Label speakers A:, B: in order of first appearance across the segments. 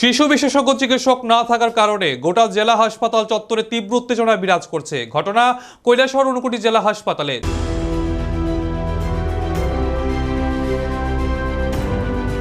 A: শিশু বিশেষজ্ঞ চিকিৎসক না থাকার কারণে গোটা জেলা হাসপাতাল চত্বরে তীব্র উত্তেজনা বিরাজ করছে। ঘটনা কৈলাসহর অনুকুটি জেলা হাসপাতালে।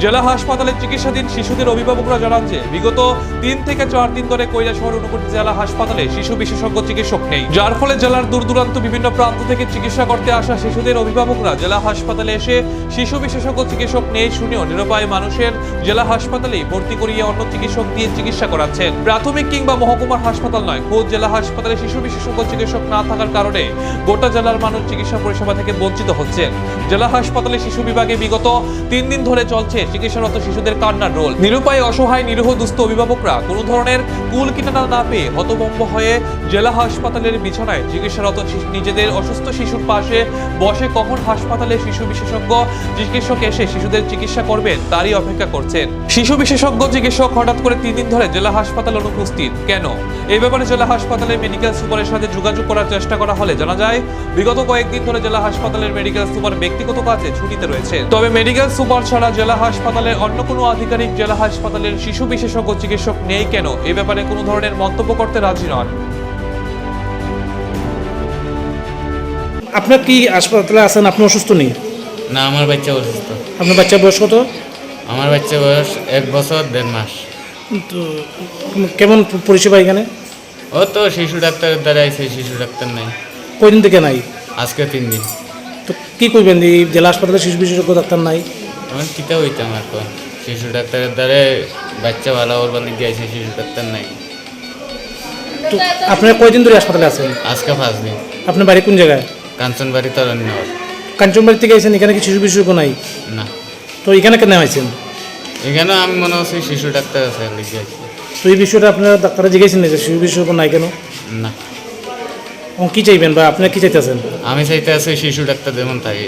A: জেলা হাসপাতালে চিকিৎসাধীন শিশুদের অভিভাবকরা জানান যে, বিগত তিন থেকে চার দিন ধরে কৈলাসহর ঊনকোটি জেলা হাসপাতালে শিশু বিশেষজ্ঞ চিকিৎসক নেই। যার ফলে জেলার দূর দূরান্ত বিভিন্ন প্রান্ত থেকে চিকিৎসা করতে আসা শিশুদের অভিভাবকরা জেলা হাসপাতালে এসে শিশু বিশেষজ্ঞ চিকিৎসক নেই শুনেও নিরুপায় মানুষের জেলা হাসপাতালেই ভর্তি করিয়ে অন্য চিকিৎসক দিয়ে চিকিৎসা করাচ্ছেন। প্রাথমিক কিংবা মহকুমার হাসপাতাল নয়, খোদ জেলা হাসপাতালে শিশু বিশেষজ্ঞ চিকিৎসক না থাকার কারণে গোটা জেলার মানুষ চিকিৎসা পরিষেবা থেকে বঞ্চিত হচ্ছে জেলা হাসপাতালে শিশু বিভাগে বিগত তিন দিন ধরে চলছে চিকিৎসারত শিশুদের কান্নার রোল। নিরুপায়, অসহায়, নিরীহ, দুস্থ অভিভাবকরা কোনো ধরনের কুল কিনারা না পেয়ে হতভম্ব হয়ে জেলা হাসপাতালের বিছানায় চিকিৎসারত নিজেদের অসুস্থ শিশুর পাশে বসে কখন হাসপাতালে শিশু বিশেষজ্ঞ চিকিৎসক এসে শিশুদের চিকিৎসা করবেন তারই অপেক্ষা করছেন। শিশু বিশেষজ্ঞ চিকিৎসক হঠাৎ করে তিন দিন ধরে জেলা হাসপাতালে অনুপস্থিত। কেন? এই ব্যাপারে জেলা হাসপাতালের মেডিকেল সুপারের সাথে যোগাযোগ করার চেষ্টা করা হলে জানা যায়, বিগত কয়েকদিন ধরে জেলা হাসপাতালের মেডিকেল সুপার ব্যক্তিগত কাজে ছুটিতে রয়েছে। তবে মেডিকেল সুপার ছাড়া জেলা হাসপাতালের অন্য কোনো আধিকারিক জেলা হাসপাতালের শিশু বিশেষজ্ঞ চিকিৎসক নেই কেন? এ ব্যাপারে কোনো ধরনের মন্তব্য করতে রাজি নন।
B: আপনার কি হাসপাতালে আছেন? আপনি অসুস্থ নেই?
C: না আমার বাচ্চা অসুস্থ।
B: আপনার বাচ্চা বয়স কত?
C: আমার বাচ্চা বয়স এক বছর দেড় মাস।
B: তো কেমন পরিষেবা এখানে?
C: ও তো শিশু ডাক্তারের দ্বারা আইছে শিশু ডাক্তার নাই।
B: কয়দিন থেকে নাই?
C: আজকে তিন দিন।
B: তো কী করবেন এই জেলা হাসপাতালে শিশু বিশেষজ্ঞ ডাক্তার নাই।
C: আমার কিতা হইতাম আর কোন? শিশু ডাক্তারের দ্বারা বাচ্চা ভালো ওর বালি গিয়েছে শিশু ডাক্তার নাই।
B: তো আপনার কয়দিন ধরে হাসপাতালে আছেন?
C: আজকে পাঁচ দিন।
B: আপনার বাড়ি কোন জায়গায়?
C: কাঞ্চনবাড়ি তরণ্য
B: কাঞ্চনবাড়ি থেকে আছেন এখানে কি শিশু বিশেষজ্ঞ নাই?
C: না।
B: তো এখানে কেন আছেন
C: এখানে আমি মনে হচ্ছে শিশু ডাক্তার আছে লিখে
B: তো এই বিষয়টা আপনারা ডাক্তারা জিজ্ঞেসেন যে শিশু বিশেষজ্ঞ নাই কেন?
C: না।
B: ও কি চাইবেন বা আপনারা কি চাইতেছেন?
C: আমি চাইতে আছি শিশু ডাক্তার যেমন থাকে।